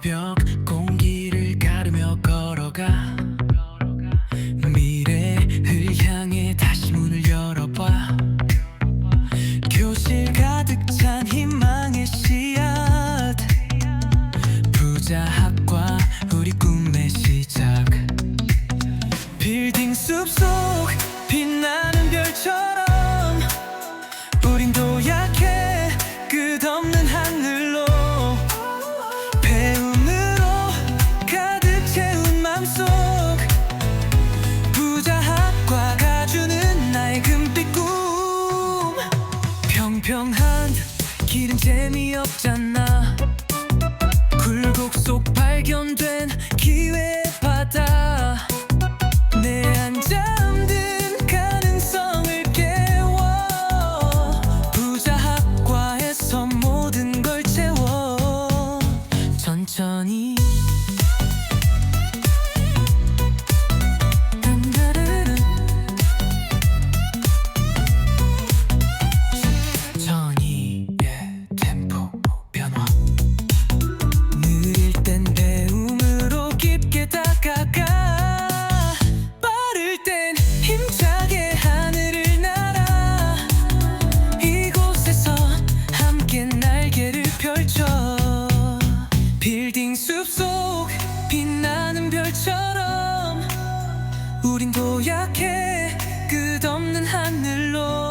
벽 공기를 가르며 걸어가. 미래를 향해 다시 문을 열어봐. 교실 가득 찬 희망의 씨앗. 부자 학과 우리 꿈의 시작. 빌딩 숲속 빛나는 별처럼 없잖아. 굴곡 속 발견된 기회 바다. 내안 잠든 가능성을 깨워. 부자학과에서 모든 걸 채워. 천천히 숲속 빛나는 별처럼 우린 도약해 끝없는 하늘로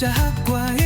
傻瓜